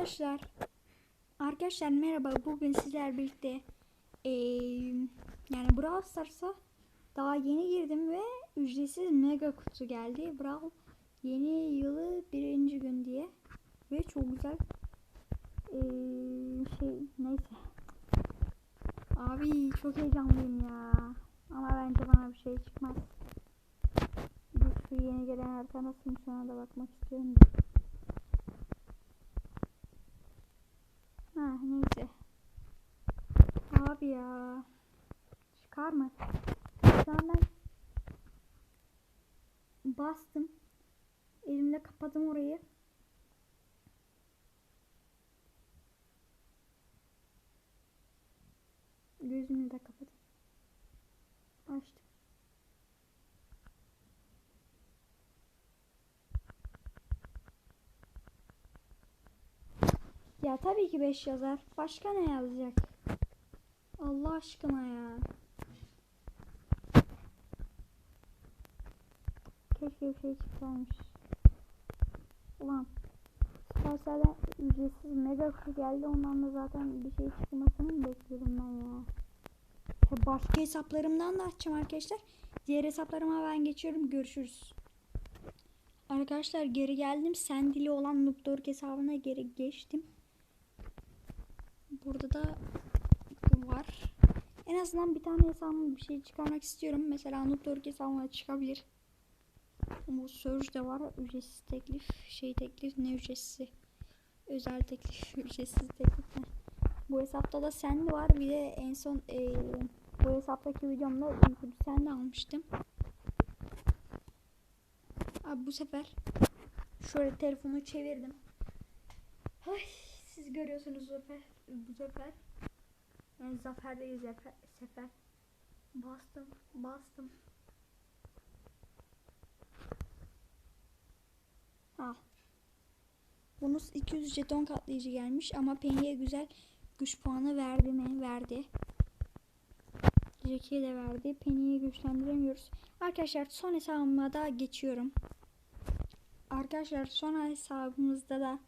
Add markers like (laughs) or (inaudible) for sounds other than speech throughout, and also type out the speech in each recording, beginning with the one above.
Arkadaşlar Arkadaşlar merhaba. Bugün sizler birlikte eee, yani Brawl Stars'a daha yeni girdim ve ücretsiz mega kutu geldi. Brawl yeni yılı birinci gün diye ve çok güzel eee, şey neyse. Abi çok heyecanlıyım ya. Ama bence bana bir şey çıkmaz. Şu yeni gelen harita nasılmış ona da bakmak istiyorum da. Ha neyse. Abi ya. Çıkar mı? Şu ben bastım. Elimle kapadım orayı. Gözümü de kapadım. Açtım. Ya tabii ki 5 yazar. Başka ne yazacak? Allah aşkına ya. Keşke bir şey çıksaymış. Ulan. Süpersel'den ücretsiz mega kutu geldi. Ondan da zaten bir şey çıkmasını bekliyorum ben ya. Başka hesaplarımdan da açacağım arkadaşlar. Diğer hesaplarıma ben geçiyorum. Görüşürüz. Arkadaşlar geri geldim. Sendili olan Nukdork hesabına geri geçtim. Burada da var. En azından bir tane hesabıma bir şey çıkarmak istiyorum. Mesela Nukdork hesabıma çıkabilir. Bu Surge de var. Ücretsiz teklif. Şey teklif ne ücretsiz? Özel teklif. (laughs) Ücretsiz teklif. ne? Bu hesapta da Sandy var. Bir de en son eee, bu hesaptaki videomda uykucu Sandy almıştım. Abi bu sefer şöyle telefonu çevirdim. Ay, siz görüyorsunuz sefer. Bu sefer. Yani zaferdeyiz zafer, sefer. Bastım, bastım. Bonus 200 jeton katlayıcı gelmiş ama Penny'e güzel güç puanı verdi mi? Verdi. Jackie'ye de verdi. Penny'yi güçlendiremiyoruz. Arkadaşlar son hesabıma da geçiyorum. Arkadaşlar son hesabımızda da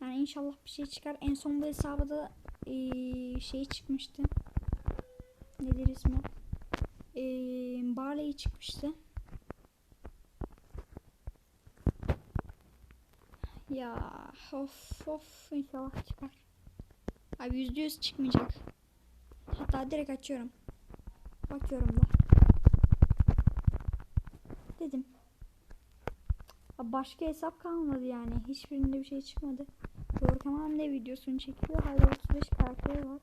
yani inşallah bir şey çıkar. En son bu hesabı da eee, şey çıkmıştı. Nedir ismi? Eee Barley çıkmıştı. Ya of of inşallah çıkar. Abi yüzde yüz çıkmayacak. Hatta direkt açıyorum. Bakıyorum da. Dedim. Başka hesap kalmadı yani. Hiçbirinde bir şey çıkmadı. Tamam ne videosunu çekiyor. Hala 35 karakteri var.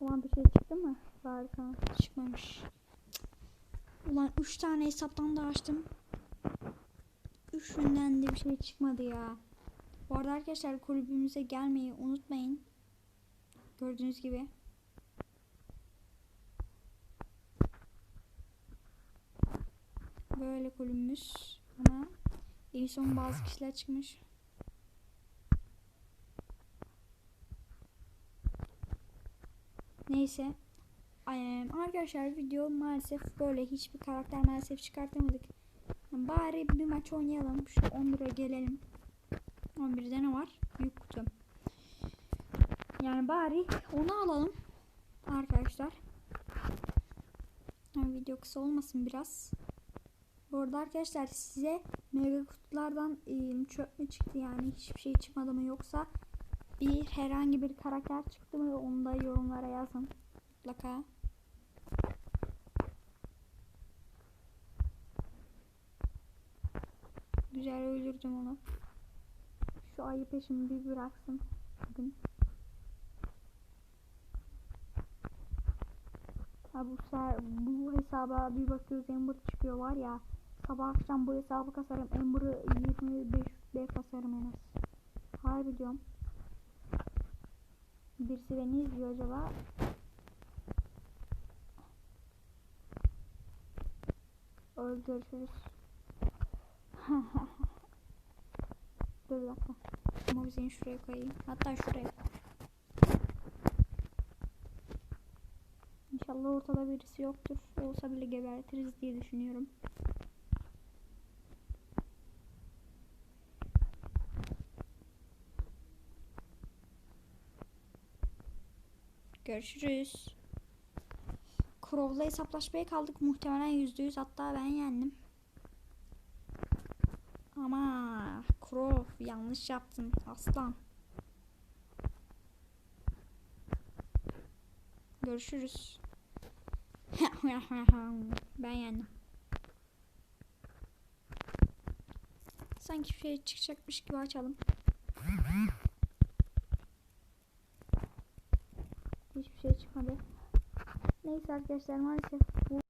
Ulan bir şey çıktı mı? Harika. Çıkmamış. Ulan 3 tane hesaptan da açtım. Üçünden de bir şey çıkmadı ya. Bu arada arkadaşlar kulübümüze gelmeyi unutmayın. Gördüğünüz gibi. Böyle kulübümüz ama en son bazı kişiler çıkmış. Neyse. Arkadaşlar video maalesef böyle hiçbir karakter maalesef çıkartamadık. Bari bir maç oynayalım. Şu 11'e gelelim. 11'de ne var? Büyük kutu. Yani bari onu alalım. Arkadaşlar. Yani video kısa olmasın biraz. Bu arada arkadaşlar size mega kutulardan e, çöp mü çıktı yani hiçbir şey çıkmadı mı yoksa bir herhangi bir karakter çıktı mı onu da yorumlara yazın mutlaka. Güzel öldürdüm onu. Şu ayı peşimi bir bıraksın bugün. Ha bu, ser, bu hesaba bir bakıyoruz Ember çıkıyor var ya. Sabah akşam bu hesabı kasarım. Ember'ı 25 B kasarım en az. Harbi diyorum. Birisi beni izliyor acaba. Öl görüşürüz. (laughs) Dur bakma. Mavzini şuraya koyayım. Hatta şuraya. İnşallah ortada birisi yoktur. Olsa bile gebertiriz diye düşünüyorum. Görüşürüz. Crow'la hesaplaşmaya kaldık. Muhtemelen %100 hatta ben yendim. Ama Crow yanlış yaptın aslan. Görüşürüz. (laughs) ben yendim. Sanki bir şey çıkacakmış gibi açalım. Hiçbir şey çıkmadı. Neyse arkadaşlar maalesef bu